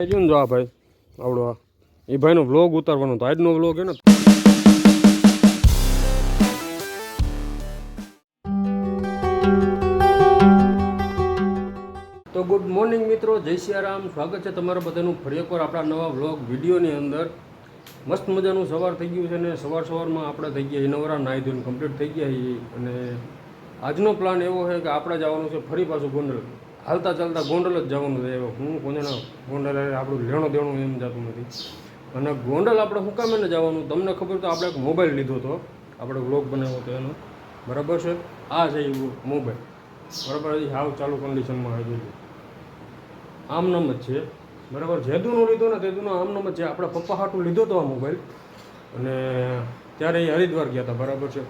ને જો આ ભાઈ, આવડો આ. એ ભાઈનો વ્લોગ ઉતારવાનો હતો આજનો વ્લોગ હે ને તો ગુડ મોર્નિંગ મિત્રો, જય સિયારામ. સ્વાગત છે તમારા બધાનું ફરી એકવાર આપણા નવા વ્લોગ વિડીયોની અંદર. મસ્ત મજાનું સવાર થઈ ગયું છે ને સવાર સવારમાં આપણે થઈ ગયા નવરા, નાહી ધોઈને કમ્પ્લીટ થઈ ગયા અને આજનો પ્લાન એવો છે કે આપણે જવાનું છે ફરી પાછું ગોંડલ. હાલતા ચાલતા ગોંડલ જ જવાનું છે. હું કોને ગોંડલ આપણું લેણો દેણું એમ જતું નથી. અને ગોંડલ આપણે હું એને જવાનું? તમને ખબર તો આપણે એક મોબાઈલ લીધો હતો આપણે વ્લોગ બનાવ્યો હતો એનો. બરાબર છે? આ છે એ મોબાઈલ. બરાબર? હજી હાવ ચાલુ કન્ડિશનમાં આવી ગયું આમ નામ જ છે. બરાબર? જેદુનો લીધો ને તેદુનો આમ નામ જ છે. આપણા પપ્પા હાટું લીધો હતો આ મોબાઈલ. અને ત્યારે એ હરિદ્વાર ગયા હતા. બરાબર છે?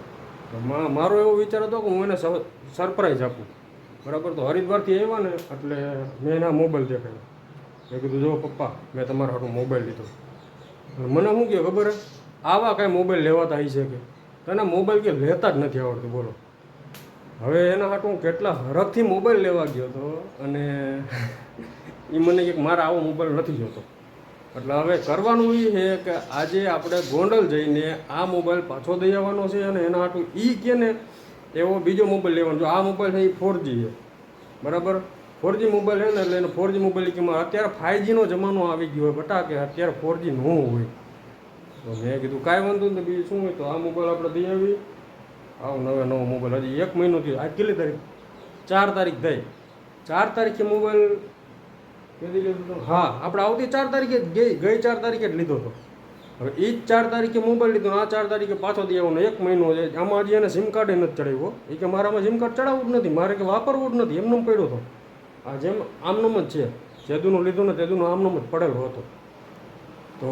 મારો એવો વિચાર હતો કે હું એને સરપ્રાઈઝ આપું. બરાબર, તો હરિદ્વારથી આવ્યા ને, એટલે મેં એના મોબાઈલ દેખાયો. મેં કીધું, જો પપ્પા, મેં તમારા હાટું મોબાઈલ લીધો. મને શું કહે ખબર આવા કાંઈ મોબાઈલ લેવાતા આવી છે કે તને મોબાઈલ કે લેતા જ નથી આવડતું, બોલો. હવે એના હાટું હું કેટલા હરખથી મોબાઈલ લેવા ગયો હતો અને એ મને કે મારે આવો મોબાઈલ નથી જોતો. એટલે હવે કરવાનું એ છે કે આજે આપણે ગોંડલ જઈને આ મોબાઈલ પાછો દઈ આવવાનો છે અને એના હાટું એ કે ને એવો બીજો મોબાઈલ લેવાનો. જો આ મોબાઈલ છે એ ફોરજી છે. બરાબર? ફોરજી મોબાઈલ છે ને એટલે એને ફોરજી મોબાઈલ કે મારે અત્યારે ફાઇવજીનો જમાનો આવી ગયો હોય બટા કે અત્યારે ફોરજી ન હોય. તો મેં કીધું, કાંઈ વાંધો નહીં બીજું શું હોય? તો આ મોબાઈલ આપણે દઈ આવી આવો નવે નવો મોબાઈલ હજી એક મહિનો થયો આ કેટલી તારીખ? ચાર તારીખ થઈ. ચાર તારીખે મોબાઈલ હા, આપણે આવતી ચાર તારીખે ગઈ ગઈ ચાર તારીખે જ લીધો હતો. હવે એ જ ચાર તારીખે મોબાઈલ લીધો આ ચાર તારીખે પાછો દેવાનો એક મહિનો છે. આમાં હજી એને સિમ કાર્ડ નથી ચડાવ્યો. એ કે મારામાં સિમ કાર્ડ ચડાવવું જ નથી. મારે કે વાપરવું જ નથી. એમનો પડ્યો હતો. આ જેમ આમનોમ જ છે. જેદુનું લીધું ને તેદુનો આમનોમ જ પડેલો હતો. તો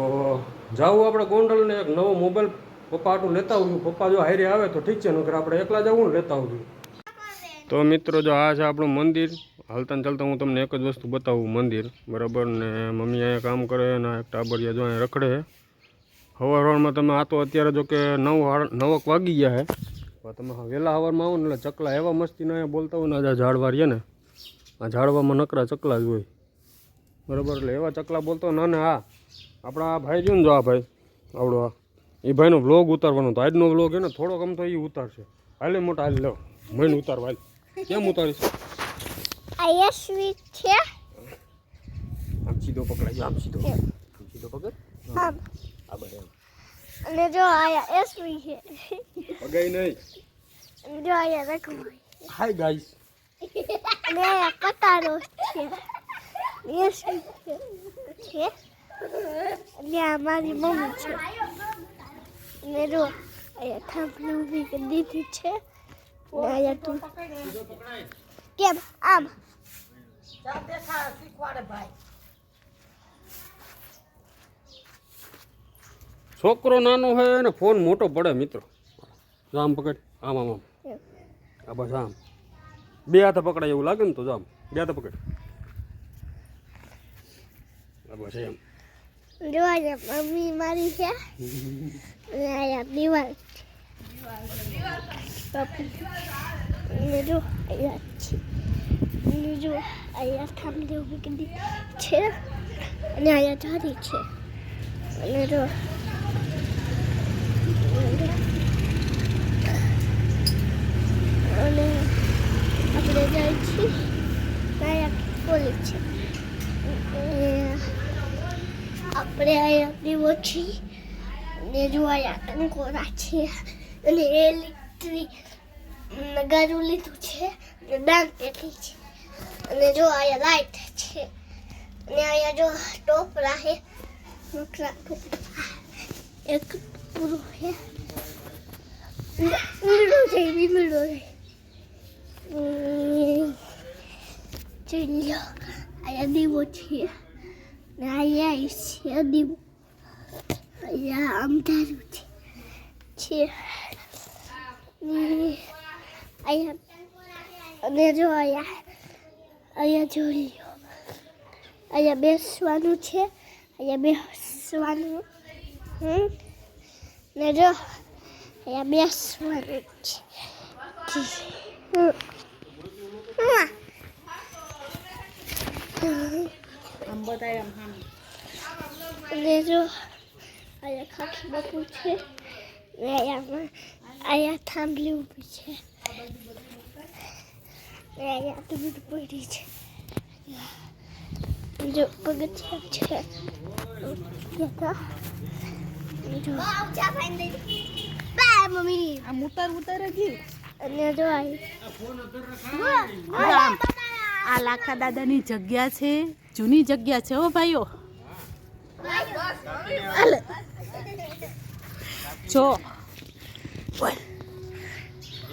જાવું આપણે ગોંડલને એક નવો મોબાઈલ પપ્પા આટલું લેતા આવજો. પપ્પા જો હારે આવે તો ઠીક છે. નકર આપણે એકલા જવું ને લેતા આવજો. તો મિત્રો જો આ છે આપણું મંદિર. હાલતા ચાલતા હું તમને એક જ વસ્તુ બતાવું. મંદિર. બરાબર ને મમ્મી અહીંયા કામ કરે અને એક ટાબરિયા જો અહીંયા રખડે. હવારમાં તમે આ તો અત્યારે જો કે નવ નવક વાગી ગયા છે તમે હા વહેલા હવારમાં આવો ને એટલે ચકલા એવા મસ્તીના અહીંયા બોલતા હોય ને આ ઝાડવા રહીએ ને. આ ઝાડવામાં નકરા ચકલા જ હોય. બરાબર એટલે એવા ચકલા બોલતો ના ને હા આપણા આ ભાઈ જોયું ને જો આ ભાઈ આવડો આ. એ ભાઈનો વ્લોગ ઉતારવાનો હતો. આજનો વ્લોગ છે ને થોડોક આમ તો એ ઉતારશે. હાલે મોટા હાલ લો. મહીને ઉતારવા હાલ. કેમ ઉતારીશ? આ સ્વીટ છે. આમ સીધો પકડાય આમ સીધો. સીધો પકડ. આમ આ અને જો આયા એસવી છે. પગાઈ નહીં. જો આયા રકમ હાય ગાઈસ અને આયા કટારો છે. એસવી છે. અને આ મારી મમ્મી છે. અને જો આયા થાંભલી ઊભી કરી દીધી છે. ને આયા તું. કેમ? આમ? છોકરો નાનો હોય ને ફોન મોટો પડે મિત્રો. જામ આમ પકડ. આમ આમ આમ. આ બસ આમ. બે હાથે પકડાય એવું લાગે ને તો જામ. આમ બે હાથે પકડ. આ બસ એમ. જો આયા મમ્મી મારી છે. અને આયા દિવાલ જો આયા છે. અને જો આયા થાંભલી ઊભી છે. અને આયા જારી છે. અને જો અને આપણે જાય છીએ આયા કોલેજ છે આપણે અહીંયા દીવો છીએ ને જો અહીંયા ટંકોરા છે. અને ઇલેક્ટ્રિક નગારું લીધું છે. અને દાંત પેટી છે. અને જો અહીંયા લાઈટ છે. અને અહીંયા જો ટોપરા છે મોટા ટોપરા એક પૂરો છે છે મીઠો છે લો અહીંયા દીવો છે ને અહીંયા છે દીવો અહીંયા અમદારું છે છે અહીંયા અને જો અહીંયા અહીંયા જોઈ લો અહીંયા બેસવાનું છે, અહીંયા બેસવાનું, હમ? ને જો અહીંયા બેસવાનું છે અને જો અહીંયા ખાખી બાપુ છે ને અહીંયામાં અહીંયા થાંભલી ઊભી છે ને અહીંયા બધું પડી છે જો પગથિયા છે જો આમ ઉતર ઉતર ગયું? અને જો આમ આ લાખા દાદાની જગ્યા છે જૂની જગ્યા છે હો ભાઈઓ. જો.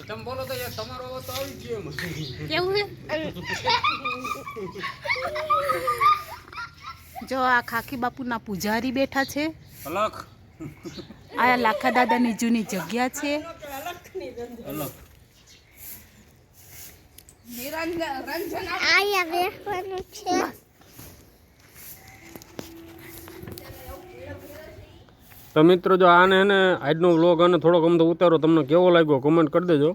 તમે બોલો તો યાર તમારો અવાજ તો આવી ગયો કેવું છે? જો આ ખાખી બાપુના પૂજારી બેઠા છે. અલગ આ લાખા દાદાની જૂની જગ્યા છે. તો મિત્રો જો આને હે ને આજનો વ્લોગ અને થોડોક અમને ઉતારો તમને કેવો લાગ્યો કમેન્ટ કરી દેજો.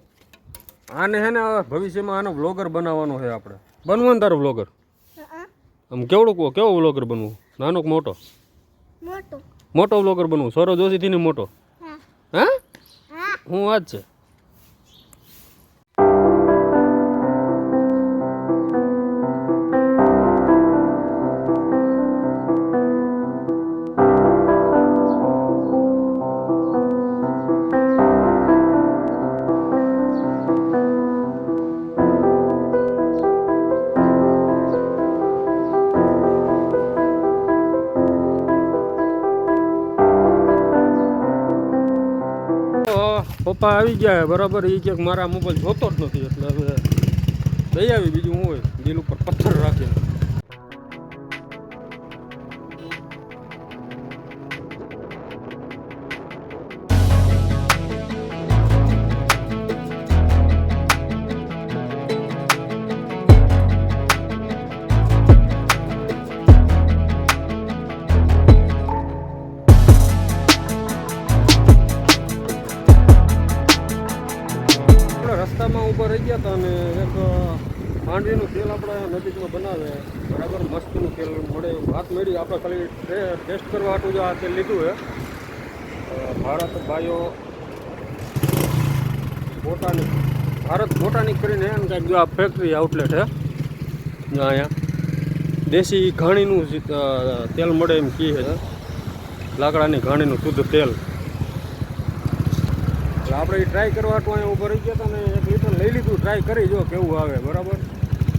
આને હે ને ભવિષ્યમાં આનો વ્લોગર બનાવવાનો છે આપણે. બનવું ને તારો વ્લોગર આમ કેવડું કહો કેવો વ્લોગર બનવું? નાનો કે મોટો? મોટું. મોટો બ્લોગર બનવું. સૌરવ જોશીથી ને મોટો. હા. હા? હા. હું વાત છે. પપ્પા આવી ગયા બરાબર એ ક્યાંક મારા મોબાઈલ જોતો જ નથી, એટલે હવે દઈ આવી બીજું હોય, દિલ ઉપર પથ્થર રાખીને. તેલ મળે વાત મળી, આપણે ખાલી ટેસ્ટ કરવા હાટું જ આ તેલ લીધું છે Bharat bio botanic Bharat botanic કરીને એમ કાંઈક જો આ ફેક્ટરી આઉટલેટ છે અહીંયા દેશી ઘાણીનું તેલ મળે એમ કહે છે. લાકડાની ઘાણીનું શુદ્ધ તેલ. એટલે આપણે એ ટ્રાય કરવા તો અહીંયા ઊભા રહી ગયા હતા ને એક લીટર લઈ લીધું ટ્રાય કરી, જો કેવું આવે, બરાબર?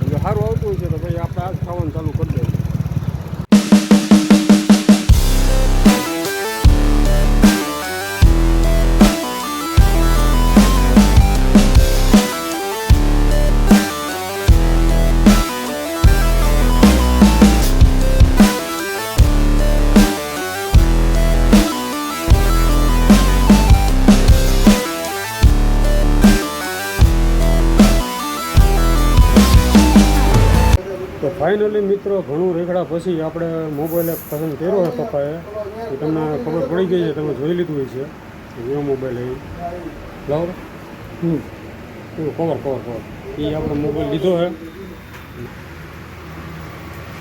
જો સારું આવતું હોય છે તો ભાઈ આપણે આજ ખાવાનું ચાલુ કરી દઈએ. ફાઇનલી મિત્રો, ઘણું રેખડા પછી આપણે મોબાઈલ એક પસંદ કર્યો છે પપ્પાએ. એ તમને ખબર પડી ગઈ છે, તમે જોઈ લીધું હોય છે એવો મોબાઈલ એ લાવ. હમ. કવર કવર કવર એ આપણે મોબાઈલ લીધો છે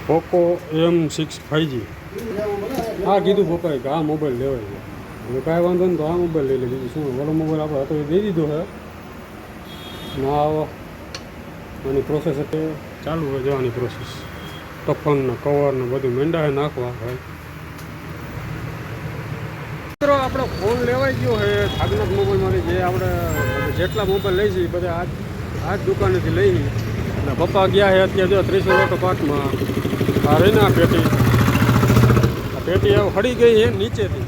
પોકો એમ સિક્સ ફાઈવજી હા કીધું પપ્પાએ કે આ મોબાઈલ લેવાય છે. હવે કાંઈ વાંધો નહીં તો આ મોબાઈલ લઈ લે બીજું શું ઓલો મોબાઈલ આપણે હતો એ દઈ દીધો છે ના આવો. આની પ્રોસેસ હતી ચાલુ હોય જવાની પ્રોસેસ ટફનને ને કવર બધું મેંડાએ નાખવા ભાઈ મિત્રો, આપણો ફોન લેવાઈ ગયો છે. ભાગનાથ મોબાઈલમાંથી જે આપણે જેટલા મોબાઈલ લઈ જઈએ બધા આજ આ જ દુકાનેથી લઈ અને પપ્પા ગયા છે અત્યારે જો ત્રીસો લોટો પાકમાં આ રહીને આ પેટી. આ પેટી હળી ગઈ છે નીચેથી.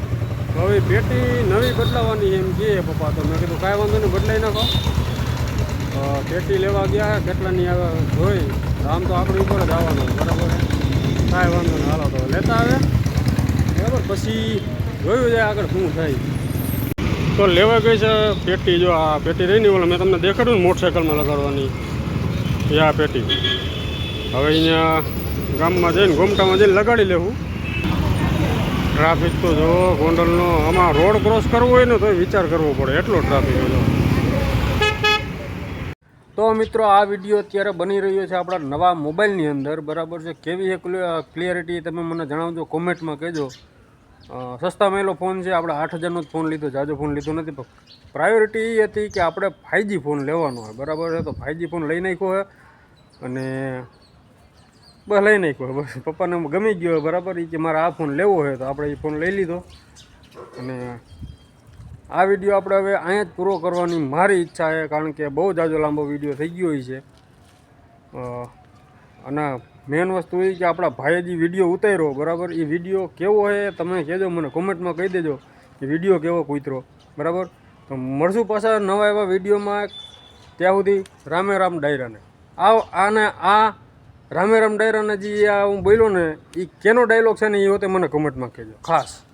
હવે પેટી નવી બદલાવાની એમ કે પપ્પા. તો મેં કીધું, કાંઈ વાંધો નહીં, બદલાઈ નાખો. પેટી લેવા ગયા કેટલાની આવે જોઈ. આમ તો આપણી ઉપર જ આવવાનું, બરાબર? કાંઈ વાંધો નહીં, હાલો, તો લેતા આવે. બરાબર? પછી જોયું જાય આગળ શું થાય. તો લેવા ગઈ છે પેટી જો આ પેટી રહી ઓલા, મેં તમને દેખાડ્યું ને મોટરસાઇકલમાં લગાડવાની. એ આ પેટી હવે અહીંયા ગામમાં જઈને ગોમટામાં જઈને લગાડી લેવું. ટ્રાફિક તો જો, ગોંડલનો, આમાં રોડ ક્રોસ કરવો હોય ને તો વિચાર કરવો પડે, એટલો ટ્રાફિક જો. તો મિત્રો આ વીડિયો અત્યારે બની રહ્યો છે આપણા નવા મોબાઈલની અંદર. બરાબર છે? કેવી છે ક્લિયરિટી તમે મને જણાવજો, કોમેન્ટમાં કહેજો. સસ્તા મહેલો ફોન છે, આપણે આઠ હજારનો જ ફોન લીધો જાજો ફોન લીધો નથી, પણ પ્રાયોરિટી એ હતી કે આપણે ફાઇવજી ફોન લેવાનો હોય. બરાબર છે? તો ફાઇવજી ફોન લઈ નાખ્યો હોય અને બસ લઈ નાખ્યો બસ. પપ્પાને ગમી ગયો હોય બરાબર? એ કે મારે આ ફોન લેવો હોય તો આપણે એ ફોન લઈ લીધો. અને આ વીડિયો આપણે હવે અહીંયા જ પૂરો કરવાની મારી ઈચ્છા છે, કારણ કે બહુ જાજો લાંબો વીડિયો થઈ ગયો છે. અને મેન વસ્તુ એ કે આપણા ભાઈએ જે વીડિયો ઉતાર્યો, બરાબર? એ વીડિયો કેવો છે તમે કહેજો, મને કોમેન્ટમાં કહી દેજો કે વીડિયો કેવો કૂતરો બરાબર? તો મળશું પાછા નવા એવા વિડીયોમાં ત્યાં સુધી રામે રામ ડાયરાને. આ આને, આ રામે રામ ડાયરાને જે હું બોલ્યો ને એ કેનો ડાયલોગ છે ને એ હોતે મને કોમેન્ટમાં કહેજો. ખાસ.